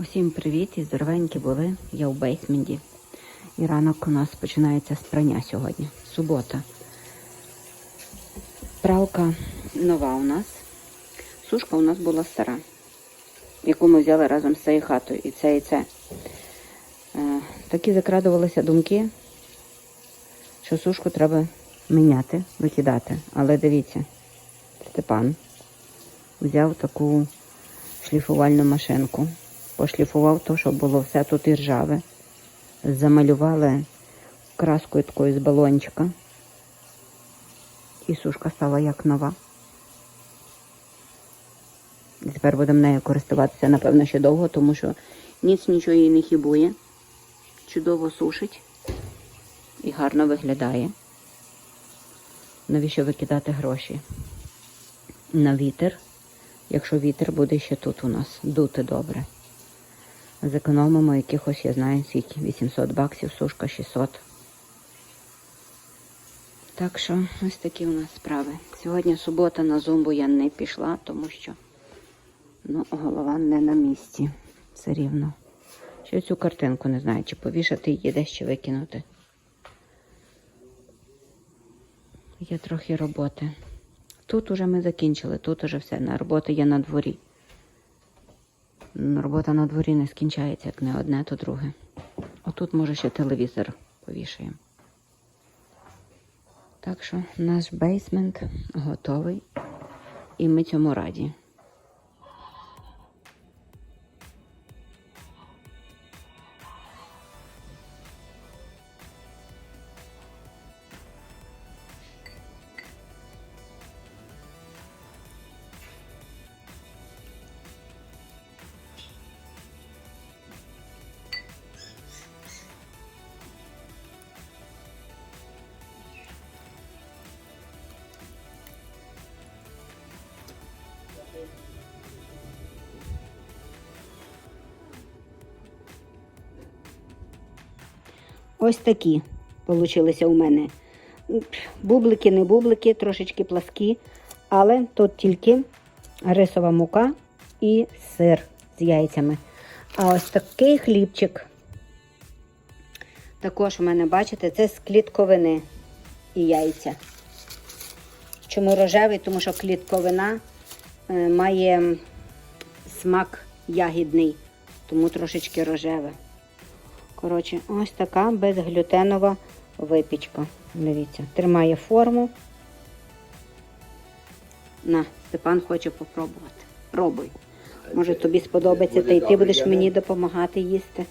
Усім привіт і здоровенькі були. Я у бейсменті. І ранок у нас починається з прання сьогодні. Субота. Пралка нова у нас. Сушка у нас була стара, яку ми взяли разом з цією хатою. І це, і це. Е, такі закрадувалися думки, що сушку треба міняти, викидати. Але дивіться, Степан взяв таку шліфувальну машинку. Пошліфував то, щоб було все тут і ржаве. Замалювали краскою такою з балончика. І сушка стала як нова. Тепер будемо нею користуватися, напевно, ще довго, тому що ніц нічого її не хібує. Чудово сушить і гарно виглядає. Навіщо викидати гроші? На вітер, якщо вітер буде ще тут у нас дути добре. Зекономимо якихось, я знаю, скільки, 800 баксів, сушка 600. Так що ось такі у нас справи. Сьогодні субота на зумбу я не пішла, тому що ну, голова не на місці. Все рівно. Ще цю картинку не знаю, чи повішати її десь чи викинути. Є трохи роботи. Тут уже ми закінчили, тут уже все. На роботи є на дворі. Робота на дворі не скінчається, як не одне, то друге. Отут, може, ще телевізор повішаємо. Так що наш бейсмент готовий, і ми цьому раді. Ось такі получилися у мене. Бублики, не бублики, трошечки пласкі, але тут тільки рисова мука і сир з яйцями. А ось такий хлібчик. Також у мене, бачите, це з клітковини і яйця. Чому рожевий? Тому що клітковина е, має смак ягідний, тому трошечки рожеве. Коротше, ось така безглютенова випічка. Дивіться, тримає форму. На, Степан хоче попробувати. Пробуй. Може тобі сподобається, та й ти будеш мені допомагати їсти.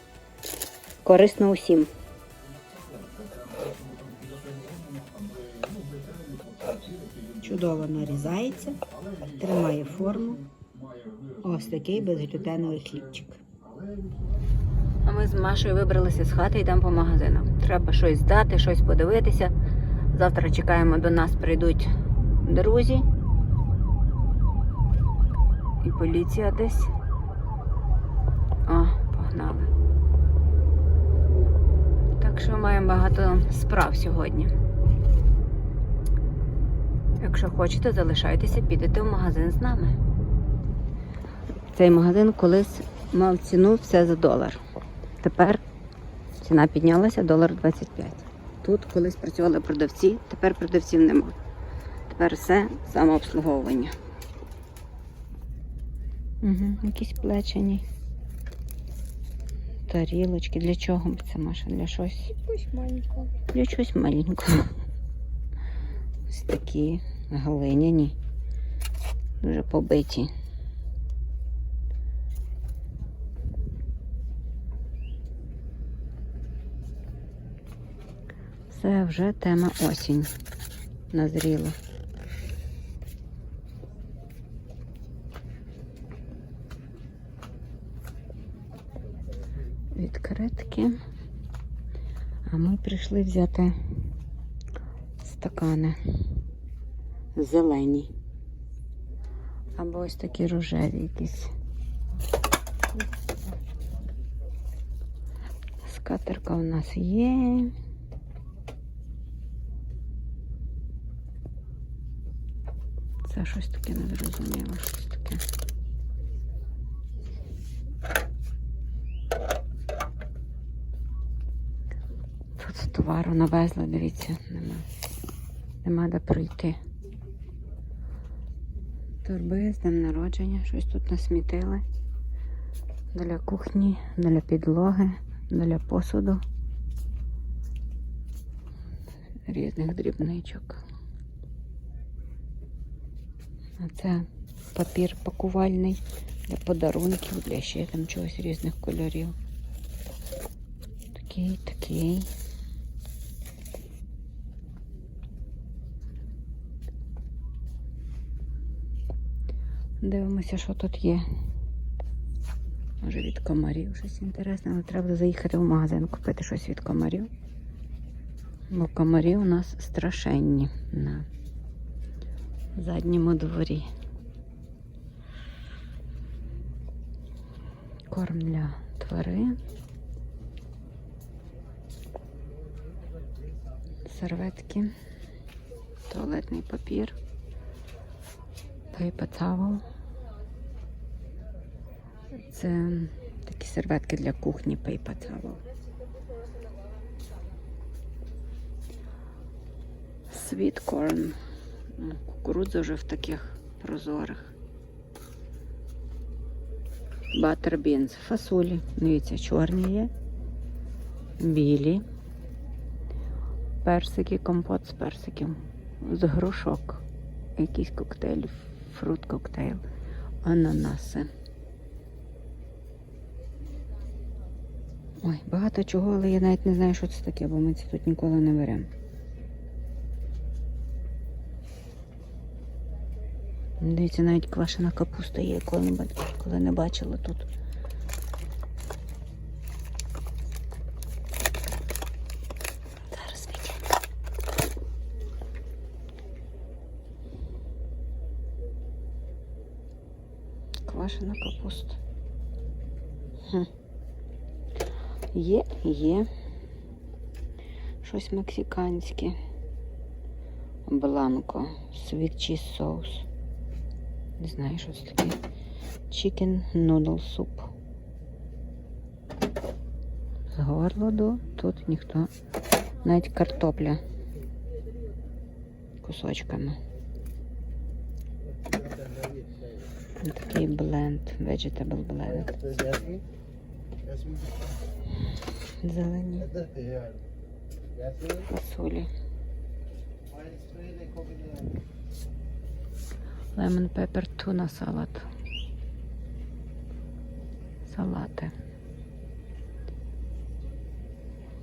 Корисно усім. Чудово нарізається, тримає форму. Ось такий безглютеновий хлібчик. А ми з Машою вибралися з хати і йдемо по магазинам. Треба щось здати, щось подивитися. Завтра чекаємо, до нас прийдуть друзі. І поліція десь. О, погнали. Так що маємо багато справ сьогодні. Якщо хочете, залишайтеся, підете в магазин з нами. Цей магазин колись мав ціну все за долар. Тепер ціна піднялася долар 25. Тут колись працювали продавці, тепер продавців нема. Тепер все самообслуговування. Угу, якісь плечені. Тарілочки. Для чого б це Маша? Для щось? Якусь маленьку. Для чогось маленького. Ось такі глиняні. Дуже побиті. Це вже тема осінь назріла. Відкритки. А ми прийшли взяти стакани зелені. Або ось такі рожеві якісь. Скатерка у нас є. Це щось таке незрозуміло, щось таке. Тут товару навезли, дивіться, нема. Нема де пройти. Торби з днем народження, щось тут насмітили. Для кухні, для підлоги, для посуду, різних дрібничок. А це папір пакувальний для подарунків, для ще там чогось різних кольорів. Такий, такий. Дивимося, що тут є. Може від комарів щось інтересне, але треба заїхати в магазин купити щось від комарів. Бо комарі у нас страшенні на задньому дворі. Корм для тварин. Серветки, туалетний папір, towel. Це такі серветки для кухні towel. Sweet corn. Ну, Кукурудза вже в таких прозорих. Beans. Фасолі. Дивіться, чорні є. Білі. Персики, компот з персиків. З грушок. Якийсь коктейль, фрут коктейль. Ананаси. Ой, багато чого, але я навіть не знаю, що це таке, бо ми це тут ніколи не беремо. Дивіться, навіть квашена капуста є, коли не, бачила тут. Зараз. Квашена капуста. Хм. Є, є. Щось мексиканське. Бланко. Cheese соус. Не знаю, що це таке. Chicken noodle soup. З горлоду тут ніхто. Навіть картопля кусочками. Такий бленд, vegetable blend. Зелені фасолі. Lemon pepper tuna салат. Салати.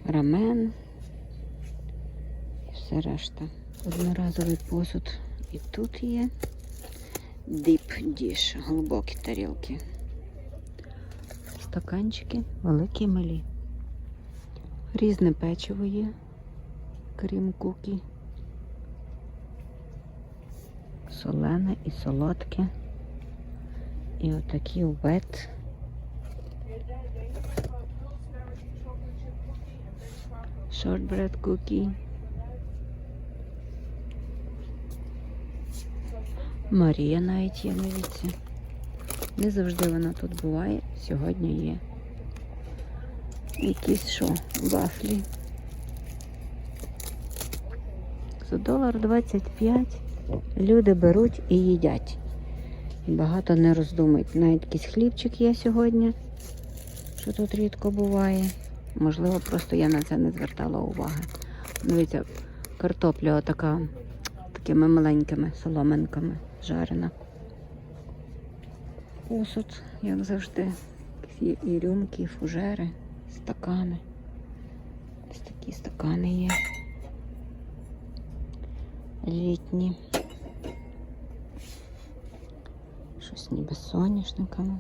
Рамен. І все решта. Одноразовий посуд і тут є. Deep dish, глибокі тарілки. Стаканчики, великі малі. Різне печиво є, крім кукі. Солене і солодке. І отакі вет. Shortbread cookie. Марія навіть є, дивіться. Не завжди вона тут буває. Сьогодні є. Якісь що, вафлі. За долар 25 люди беруть і їдять. Багато не роздумують. Навіть якийсь хлібчик є сьогодні, що тут рідко буває. Можливо, просто я на це не звертала уваги. Дивіться, картопля отака такими маленькими соломинками жарена. Посуд, як завжди. І рюмки, і фужери, стакани. Ось такі стакани є. Літні. Щось ніби з соняшниками.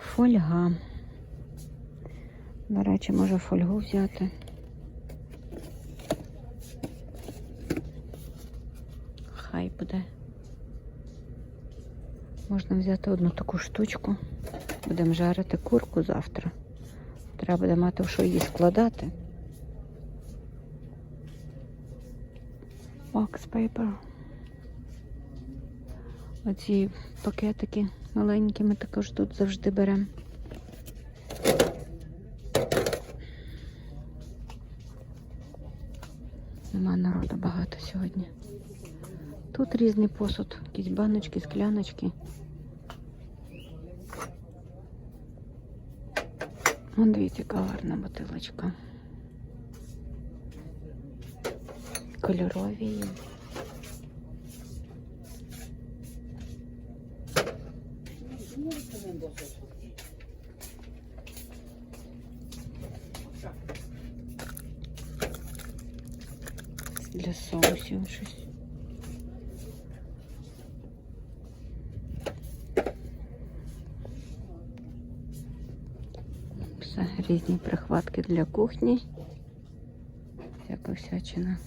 Фольга. До речі, може фольгу взяти. Хай буде. Можна взяти одну таку штучку. Будемо жарити курку завтра. Треба буде мати в що її складати. Wax paper. Оці пакетики маленькі ми також тут завжди беремо. Нема народу багато сьогодні. Тут різний посуд, якісь баночки, скляночки. Вон, дивіться, каварна бутилочка. Кольорові. є. Для соусів щось. Все, різні прихватки для кухні. Всяка всячина.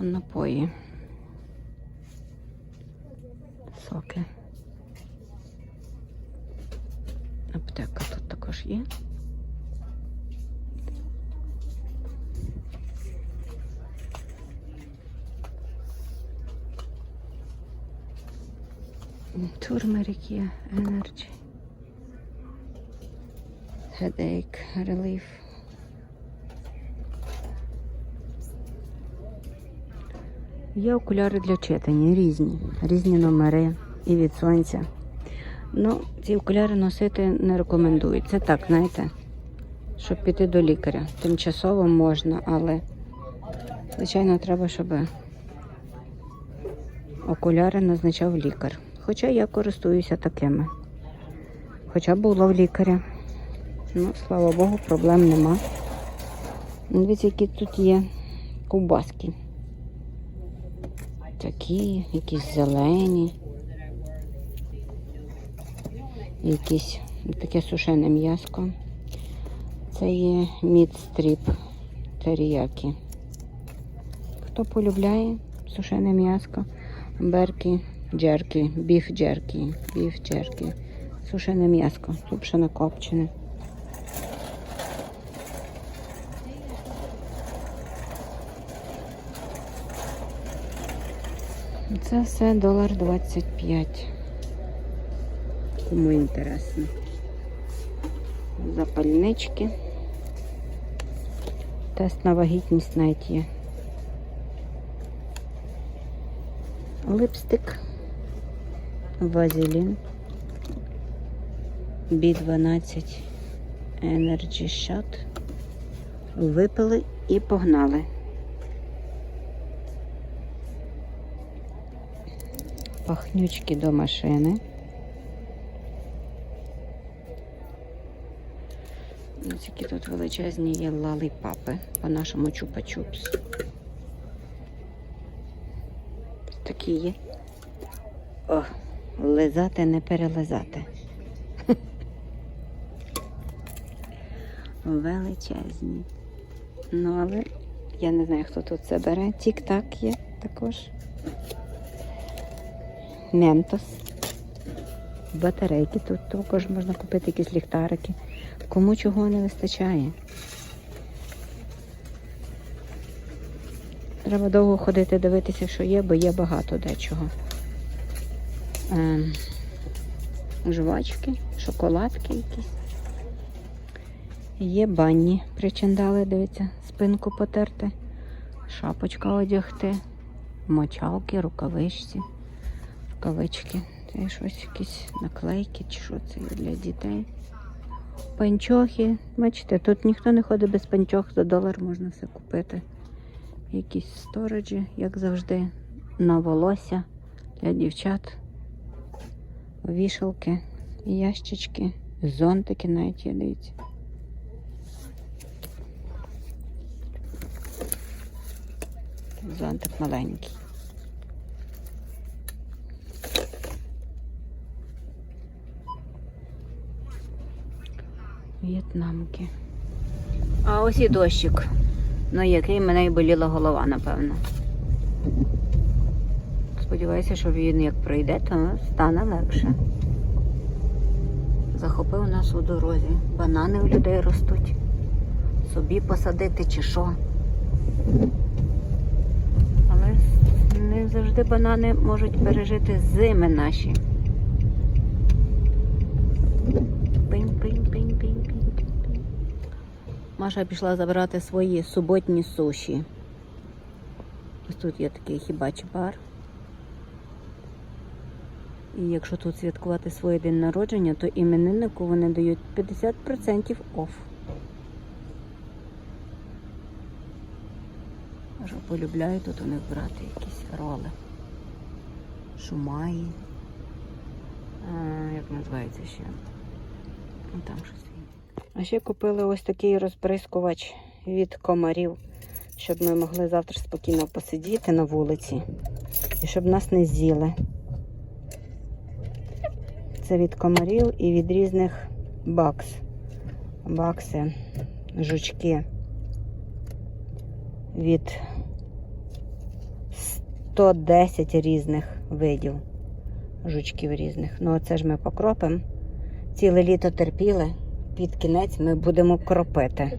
Напої. Соки. Аптека тут також є. Турмерик є, Energy. Headache, Relief. Є окуляри для читання, різні, різні номери і від сонця. Ну, ці окуляри носити не рекомендують. Це так, знаєте, щоб піти до лікаря. Тимчасово можна, але, звичайно, треба, щоб окуляри назначав лікар. Хоча я користуюся такими. Хоча була в лікаря. Ну, слава Богу, проблем нема. Ну, Дивіться, які тут є ковбаски. Такі, якісь зелені. Якісь таке сушене м'яско. Це є мідстріп теріякі. Хто полюбляє сушене м'яско, берки, джерки, біф джерки, біф джерки, сушене м'яско, сушене копчене. Це все долар 25. Кому інтересно. Запальнички. Тест на вагітність навіть є. Липстик. Вазелін. B12 Energy Shot. Випили і погнали. Пахнючки до машини. Ось які тут величезні є лалипапи, по-нашому чупа-чупс. Такі є. О, лизати, не перелизати. Величезні. Ну, але я не знаю, хто тут це бере. Тік-так є також. Ментос. Батарейки тут також можна купити якісь ліхтарики. Кому чого не вистачає. Треба довго ходити дивитися, що є, бо є багато дечого. Ем, жвачки, шоколадки якісь. Є банні причиндали, дивіться, спинку потерти, шапочка одягти, мочалки, рукавичці, рукавички. Це щось якісь наклейки чи що це для дітей. Панчохи. Бачите, тут ніхто не ходить без панчох, за долар можна все купити. Якісь стороджі, як завжди, на волосся для дівчат, вішалки, ящички, зонтики навіть є. Зонтик маленький. В'єтнамки. А ось і дощик, на який мене і боліла голова, напевно. Сподіваюся, що він як пройде, то стане легше. Захопив нас у дорозі. Банани у людей ростуть. Собі посадити чи що. Але не завжди банани можуть пережити зими наші. Маша пішла забирати свої суботні суші. Ось тут є такий хібач бар. І якщо тут святкувати своє день народження, то імениннику вони дають 50% оф. Що полюбляю тут у них брати якісь роли. Шумаї. А, як називається ще? Ну, Там щось. А ще купили ось такий розбризкувач від комарів, щоб ми могли завтра спокійно посидіти на вулиці і щоб нас не з'їли. Це від комарів і від різних бакс. Бакси, жучки. Від 110 різних видів жучків різних. Ну, оце ж ми покропимо. Ціле літо терпіли. Під кінець ми будемо кропити.